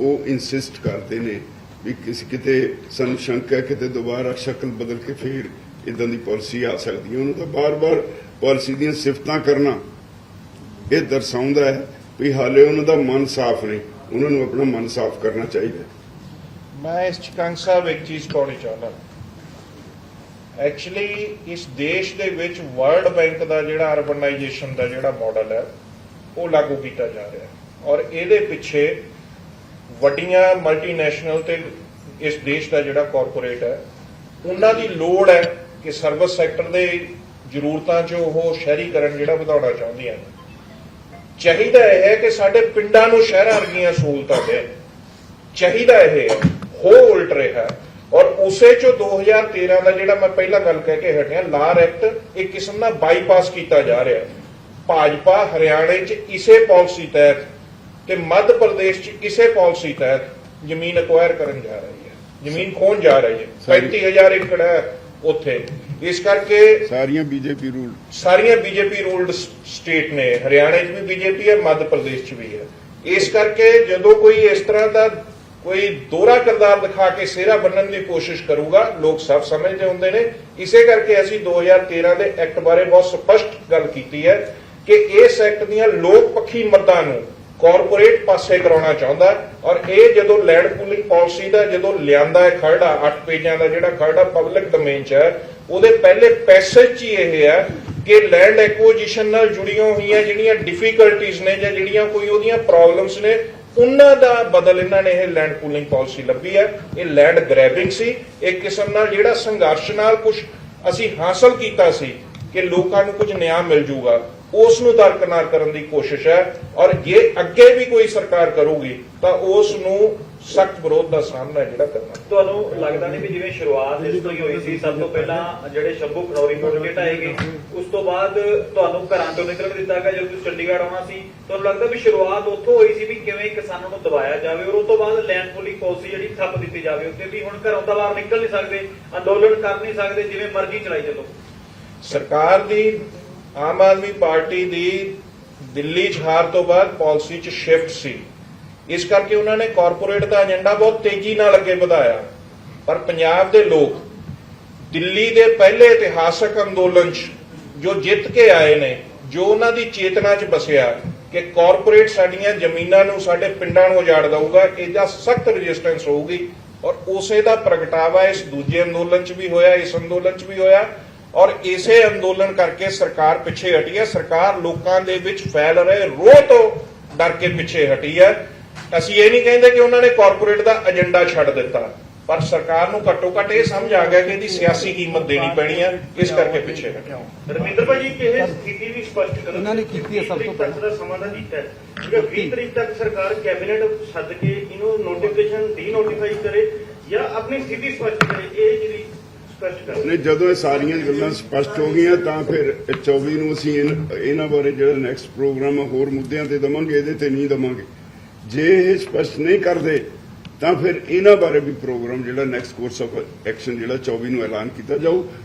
ਉਹ ਇਨਸਿਸਟ ਕਰਦੇ ਨੇ ਵੀ ਕਿਸੇ ਕਿਤੇ ਸਾਨੂੰ ਸ਼ੰਕਾ ਹੈ, ਕਿਤੇ ਦੁਬਾਰਾ ਸ਼ਕਲ ਬਦਲ ਕੇ ਫੇਰ ਇਦਾਂ ਦੀ ਪਾਲਿਸੀ ਆ ਸਕਦੀ ਹੈ। ਉਹਨੂੰ ਤਾਂ ਬਾਰ-ਬਾਰ ਪਾਲਿਸੀ ਦੀਆਂ ਸਿਫਤਾਂ ਕਰਨਾ ਇਹ ਦਰਸਾਉਂਦਾ ਹੈ ਵੀ ਹਾਲੇ ਉਹਨਾਂ ਦਾ ਮਨ ਸਾਫ਼ ਨਹੀਂ। ਉਹਨਾਂ ਨੂੰ ਆਪਣਾ ਮਨ ਸਾਫ਼ ਕਰਨਾ ਚਾਹੀਦਾ ਮੈਂ ਇਸ 'ਚ ਸਾਹਿਬ ਇੱਕ ਚੀਜ਼ ਪਾਉਣੀ ਚਾਹੁੰਦਾ। ਐਕਚੁਅਲੀ ਇਸ ਦੇਸ਼ ਦੇ ਵਿੱਚ ਵਰਲਡ ਬੈਂਕ ਦਾ ਜਿਹੜਾ ਅਰਬਨਾਈਜੇਸ਼ਨ ਦਾ ਜਿਹੜਾ ਮਾਡਲ ਹੈ, ਉਹ ਲਾਗੂ ਕੀਤਾ ਜਾ ਰਿਹਾ ਔਰ ਇਹਦੇ ਪਿੱਛੇ ਵੱਡੀਆਂ ਮਲਟੀਨੈਸ਼ਨਲ ਤੇ ਇਸ ਦੇਸ਼ ਦਾ ਜਿਹੜਾ ਕਾਰਪੋਰੇਟ ਹੈ ਉਹਨਾਂ ਦੀ ਲੋੜ ਹੈ ਕਿ ਸਰਵਿਸ ਸੈਕਟਰ ਦੇ ਜ਼ਰੂਰਤਾਂ 'ਚ ਉਹ ਸ਼ਹਿਰੀਕਰਨ ਜਿਹੜਾ ਵਧਾਉਣਾ ਚਾਹੁੰਦੀਆਂ ਨੇ। ਚਾਹੀਦਾ ਇਹ ਹੈ ਕਿ ਸਾਡੇ ਪਿੰਡਾਂ ਨੂੰ ਸ਼ਹਿਰਾਂ ਵਰਗੀਆਂ ਸਹੂਲਤਾਂ ਦੇਣ। ਚਾਹੀਦਾ ਇਹ ਹੈ, ਹੋ ਉਲਟ ਰਿਹਾ ਔਰ ਉਸੇ ਚੋਂ 2013 ਦਾ ਜਿਹੜਾ ਮੈਂ ਪਹਿਲਾਂ ਗੱਲ ਕਹਿ ਕੇ ਹਟਿਆ ਲਾਰ ਐਕਟ ਇੱਕ ਕਿਸਮ ਦਾ ਬਾਈਪਾਸ ਕੀਤਾ ਜਾ ਰਿਹਾ ਭਾਜਪਾ ਹਰਿਆਣੇ 'ਚ ਇਸੇ ਪਾਲਿਸੀ ਤਹਿਤ ਤੇ ਮੱਧ ਪ੍ਰਦੇਸ਼ 'ਚ ਇਸੇ ਪਾਲਿਸੀ ਤਹਿਤ ਜ਼ਮੀਨ ਅਕਵਾਇਰ ਕਰਨ ਜਾ ਰਹੀ ਹੈ। ਜ਼ਮੀਨ ਖੋਣ ਜਾ ਰਹੀ ਹੈ। ਸਾਰੀ- 35000 ਏਕੜ ਹੈ ਉੱਥੇ। ਇਸ ਕਰਕੇ ਸਾਰੀਆਂ ਬੀਜੇਪੀ ਰੂਲ ਸਾਰੀਆਂ ਬੀਜੇਪੀ ਰੂਲਡ ਸਟੇਟ ਨੇ। ਹਰਿਆਣਾ 'ਚ ਵੀ ਬੀਜੇਪੀ ਹੈ ਮੱਧ ਪ੍ਰਦੇਸ਼ 'ਚ ਵੀ ਹੈ। ਇਸ ਕਰਕੇ ਜਦੋਂ ਕੋਈ ਇਸ ਤਰ੍ਹਾਂ ਦਾ ਕੋਈ ਦੋਹਰਾ ਕਿਰਦਾਰ ਦਿਖਾ ਕੇ ਸਿਹਰਾ ਬੰਨਣ ਦੀ ਕੋਸ਼ਿਸ਼ ਕਰੂਗਾ ਲੋਕ ਸਭ ਸਮਝਦੇ ਹੁੰਦੇ ਨੇ। ਇਸੇ ਕਰਕੇ ਅਸੀਂ 2013 ਦੇ ਐਕਟ ਬਾਰੇ ਬਹੁਤ ਸਪਸ਼ਟ ਗੱਲ ਕੀਤੀ ਹੈ ਕਿ ਇਸ ਐਕਟ ਦੀਆਂ ਲੋਕ ਪੱਖੀ ਮੱਦਾਂ ਨੂੰ ਕਾਰਪੋਰੇਟ ਪਾਸੇ ਕਰਾਉਣਾ ਚਾਹੁੰਦਾ ਔਰ ਇਹ ਜਦੋਂ ਲੈਂਡ ਪੂਲਿੰਗ ਪਾਲਿਸੀ ਦਾ ਜਦੋਂ ਲਿਆਂਦਾ ਹੈ ਖਰੜਾ 8 ਪੇਜਾਂ ਦਾ ਜਿਹੜਾ ਖਰੜਾ ਪਬਲਿਕ ਡੋਮੇਨ 'ਚ ਹੈ, ਉਹਦੇ ਪਹਿਲੇ ਪੈਸੇਜ 'ਚ ਹੀ ਇਹ ਹੈ ਕਿ ਲੈਂਡ ਐਕੁਜੀਸ਼ਨ ਨਾਲ ਜੁੜੀਆਂ ਹੋਈਆਂ ਜਿਹੜੀਆਂ ਡਿਫਿਕਲਟੀਆਂ ਨੇ ਜਾਂ ਜਿਹੜੀਆਂ ਕੋਈ ਉਹਦੀਆਂ ਪ੍ਰੋਬਲਮਸ ਨੇ, ਉਹਨਾਂ ਦਾ ਬਦਲ ਇਹਨਾਂ ਨੇ ਇਹ ਲੈਂਡ ਪੂਲਿੰਗ ਪਾਲਿਸੀ ਲੱਭੀ ਹੈ। ਇਹ ਲੈਂਡ ਗ੍ਰੈਬਿੰਗ ਸੀ। ਇੱਕ ਕਿਸਮ ਨਾਲ ਜਿਹੜਾ ਸੰਘਰਸ਼ ਨਾਲ ਕੁਝ ਅਸੀਂ ਹਾਸਲ ਕੀਤਾ ਸੀ ਕਿ ਲੋਕਾਂ ਨੂੰ ਕੁਝ ਨਿਆਂ ਮਿਲ ਜੂਗਾ। ਉਸ ਨੂੰ ਦਰਕਨਾਰ ਕਰਨ ਦੀ ਕੋਸ਼ਿਸ਼ ਹੈ ਔਰ ਜੇ ਅੱਗੇ ਵੀ ਕੋਈ ਸਰਕਾਰ ਕਰੂਗੀ ਤਾਂ ਉਸ ਨੂੰ ਸਖਤ ਵਿਰੋਧ ਦਾ ਸਾਹਮਣਾ ਜਿਹੜਾ ਕਰਨਾ ਤੁਹਾਨੂੰ ਲੱਗਦਾ ਨਹੀਂ ਵੀ ਜਿਵੇਂ ਸ਼ੁਰੂਆਤ ਇਸ ਤੋਂ ਹੀ ਹੋਈ ਸੀ ਸਭ ਤੋਂ ਪਹਿਲਾਂ ਜਿਹੜੇ ਸ਼ੰਭੂ ਖਨੌਰੀ ਕੋਲ ਢਾਏ ਗਏ ਉਸ ਤੋਂ ਬਾਅਦ ਤੁਹਾਨੂੰ ਘਰਾਂ ਤੋਂ ਨਿਕਲਣ ਦਿੱਤਾ ਗਿਆ ਜਦੋਂ ਤੁਸੀਂ ਚੰਡੀਗੜ੍ਹ ਆਉਣਾ ਸੀ। ਤੁਹਾਨੂੰ ਲੱਗਦਾ ਵੀ ਸ਼ੁਰੂਆਤ ਉੱਥੋਂ ਹੋਈ ਸੀ ਵੀ ਕਿਵੇਂ ਕਿਸਾਨਾਂ ਨੂੰ ਦਬਾਇਆ ਜਾਵੇ ਔਰ ਉਸ ਤੋਂ ਬਾਅਦ ਲੈਂਡ ਪੂਲਿੰਗ ਪਾਲਿਸੀ ਜਿਹੜੀ ਥੱਪ ਦਿੱਤੀ ਜਾਵੇ ਉੱਤੇ ਵੀ ਹੁਣ ਘਰੋਂ ਤਾਂ ਬਾਹਰ ਨਿਕਲ ਨਹੀਂ ਸਕਦੇ ਅੰਦੋਲਨ ਕਰ ਨਹੀਂ ਸਕਦੇ ਜਿਵੇਂ ਮਰਜ਼ੀ ਚਲਾਈ ਚੱਲੋ। ਸਰਕਾਰ ਦੀ ਆਮ ਆਦਮੀ ਪਾਰਟੀ ਦੀ ਦਿੱਲੀ 'ਚ ਹਾਰ ਤੋਂ ਬਾਅਦ ਪਾਲਿਸੀ 'ਚ ਸ਼ਿਫਟ ਸੀ। ਇਸ ਕਰਕੇ ਉਹਨਾਂ ਨੇ ਕਾਰਪੋਰੇਟ ਦਾ ਏਜੰਡਾ ਬਹੁਤ ਤੇਜ਼ੀ ਨਾਲ ਅੱਗੇ ਵਧਾਇਆ। ਪਰ ਪੰਜਾਬ ਦੇ ਲੋਕ ਦਿੱਲੀ ਦੇ ਪਹਿਲੇ ਇਤਿਹਾਸਕ ਅੰਦੋਲਨ 'ਚ ਜੋ ਜਿੱਤ ਕੇ ਆਏ ਨੇ, ਜੋ ਉਹਨਾਂ ਦੀ ਚੇਤਨਾ 'ਚ ਬਸਿਆ ਕਿ ਕਾਰਪੋਰੇਟ ਸਾਡੀਆਂ ਜ਼ਮੀਨਾਂ ਨੂੰ ਸਾਡੇ ਪਿੰਡਾਂ ਨੂੰ ਉਜਾੜ ਦਊਗਾ, ਇਹਦਾ ਸਖਤ ਰੈਜ਼ਿਸਟੈਂਸ ਹੋਊਗੀ ਔਰ ਉਸੇ ਦਾ ਪ੍ਰਗਟਾਵਾ ਇਸ ਦੂਜੇ ਅੰਦੋਲਨ 'ਚ ਵੀ ਹੋਇਆ, ਇਸ ਅੰਦੋਲਨ 'ਚ ਵੀ ਹੋਇਆ। ਔਰ ਇਸੇ ਅੰਦੋਲਨ ਕਰਕੇ ਸਰਕਾਰ ਪਿੱਛੇ ਹਟੀ ਹੈ। ਸਰਕਾਰ ਲੋਕਾਂ ਦੇ ਵਿੱਚ ਫੈਲ ਰਹੇ ਰੋਹ ਤੋਂ ਡਰ ਕੇ ਪਿੱਛੇ ਹਟੀ ਹੈ। ਅਸੀਂ ਇਹ ਨਹੀਂ ਕਹਿੰਦੇ ਕਿ ਉਹਨਾਂ ਨੇ ਕਾਰਪੋਰੇਟ ਦਾ ਏਜੰਡਾ ਛੱਡ ਦਿੱਤਾ। ਪਰ ਸਰਕਾਰ ਨੂੰ ਘੱਟੋ ਘੱਟ ਇਹ ਸਮਝ ਆ ਗਿਆ ਕਿ ਇਹਦੀ ਸਿਆਸੀ ਕੀਮਤ ਦੇਣੀ ਪੈਣੀ ਹੈ। ਇਸ ਕਰਕੇ ਪਿੱਛੇ ਹਟਿਆ ਰਮਿੰਦਰ ਭਾਜੀ ਇਹ ਸਥਿਤੀ ਵੀ ਸਪਸ਼ਟ ਕਰੋ ਇਹਨਾਂ ਨੇ ਕੀਤੀ ਹੈ ਸਭ ਤੋਂ ਪਹਿਲਾਂ। ਦਾ ਸਮਾਂ ਦਾ ਦਿੱਤਾ ਹੈ। ਜਿਹੜਾ 20 ਤਰੀਕ ਤੱਕ ਸਰਕਾਰ ਕੈਬਨਿਟ ਸੱਦ ਕੇ ਇਹਨੂੰ ਨੋਟੀਫਿਕੇਸ਼ਨ ਡੀ ਨੋਟੀਫਾਈ ਕਰੇ ਜਾਂ ਆਪਣੀ ਸਥਿਤੀ ਸਪਸ਼ਟ ਕਰੇ। ਇਹ ਜਿਹੜੀ ਸਪਸ਼ਟ ਕਰੋ ਨੇ ਜਦੋਂ ਇਹ ਸਾਰੀਆਂ ਗੱਲਾਂ ਸਪਸ਼ਟ ਹੋ ਗਈਆਂ, ਤਾਂ ਫਿਰ ਇਹ 24 ਨੂੰ ਅਸੀਂ ਇਹਨਾਂ ਬਾਰੇ ਜਿਹੜਾ ਨੈਕਸਟ ਪ੍ਰੋਗਰਾਮ ਹੋਰ ਮੁੱਦਿਆਂ ਤੇ ਦਵਾਂਗੇ, ਇਹਦੇ ਤੇ ਨਹੀਂ ਦਵਾਂਗੇ। ਜੇ ਇਹ ਸਪਸ਼ਟ ਨਹੀਂ ਕਰਦੇ, ਤਾਂ ਫਿਰ ਇਹਨਾਂ ਬਾਰੇ ਵੀ ਪ੍ਰੋਗਰਾਮ ਜਿਹੜਾ ਨੈਕਸਟ ਕੋਰਸ ਆਫ ਐਕਸ਼ਨ ਜਿਹੜਾ 24 ਨੂੰ ਐਲਾਨ ਕੀਤਾ ਜਾਊ।